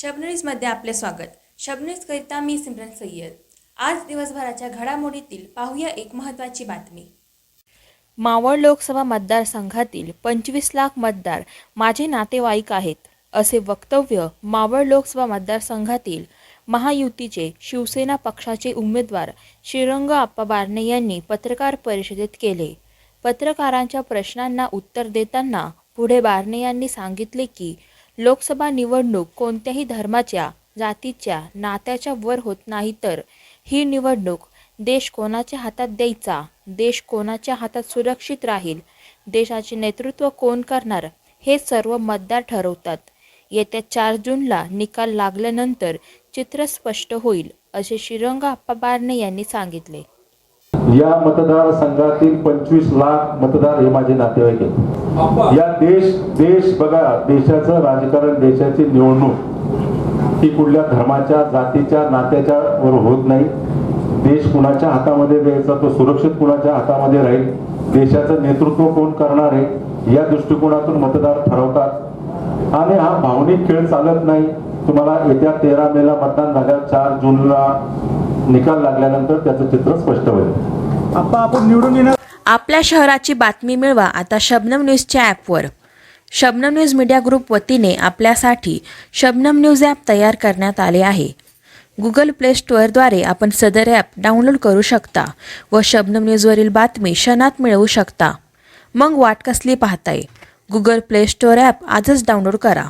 शबनरीजमध्ये आपले स्वागत. शब मी सिमरन सय्यद. आज दिवसभराच्या घडामोडीतील पाहूया एक महत्त्वाची बातमी. मावळ लोकसभा मतदारसंघातील पंचवीस लाख मतदार माझे नातेवाईक आहेत असे वक्तव्य मावळ लोकसभा मतदारसंघातील महायुतीचे शिवसेना पक्षाचे उमेदवार श्रीरंग आप्पा बारणे यांनी पत्रकार परिषदेत केले. पत्रकारांच्या प्रश्नांना उत्तर देताना पुढे बारणे यांनी सांगितले की लोकसभा निवडणूक कोणत्याही धर्माच्या जातीच्या नात्याच्या वर होत नाही तर ही निवडणूक देश कोणाच्या हातात द्यायचा? देश कोणाच्या हातात सुरक्षित राहील? देशाचे नेतृत्व कोण करणार? हे सर्व मतदार ठरवतात. येत्या चार जूनला निकाल लागल्यानंतर चित्र स्पष्ट होईल असे श्रीरंग आप्पा बारणे यांनी सांगितले. या मतदारसंघातील पंचवीस लाख मतदार हे माझे नातेवाईक आहेत. या देश देश बघा देशाचं राजकारण देशाची निवडणूक ही कुठल्या धर्माच्या जातीच्या नात्याच्या वर होत नाही. देश कुणाच्या हातामध्ये द्यायचा तो सुरक्षित कुणाच्या हातामध्ये राहील? देशाचं नेतृत्व कोण करणार आहे? या दृष्टिकोनातून मतदार ठरवतात. आणि हा भावनिक खेळ चालत नाही. तुम्हाला येत्या तेरा मेला मतदान झाल्यावर चार जूनला निकाल लागल्यानंतर त्याचं चित्र स्पष्ट होईल. आपण निवडून येणार आपल्या शहराची बातमी मिळवा आता शबनम न्यूजच्या ॲपवर. शबनम न्यूज मीडिया ग्रुप वतीने आपल्यासाठी शबनम न्यूज ॲप तयार करण्यात आले आहे. गुगल प्ले स्टोअरद्वारे आपण सदर ॲप डाउनलोड करू शकता व शबनम न्यूजवरील बातमी क्षणात मिळवू शकता. मग वाट कसली पाहताय? गुगल प्ले स्टोअर ॲप आजच डाउनलोड करा.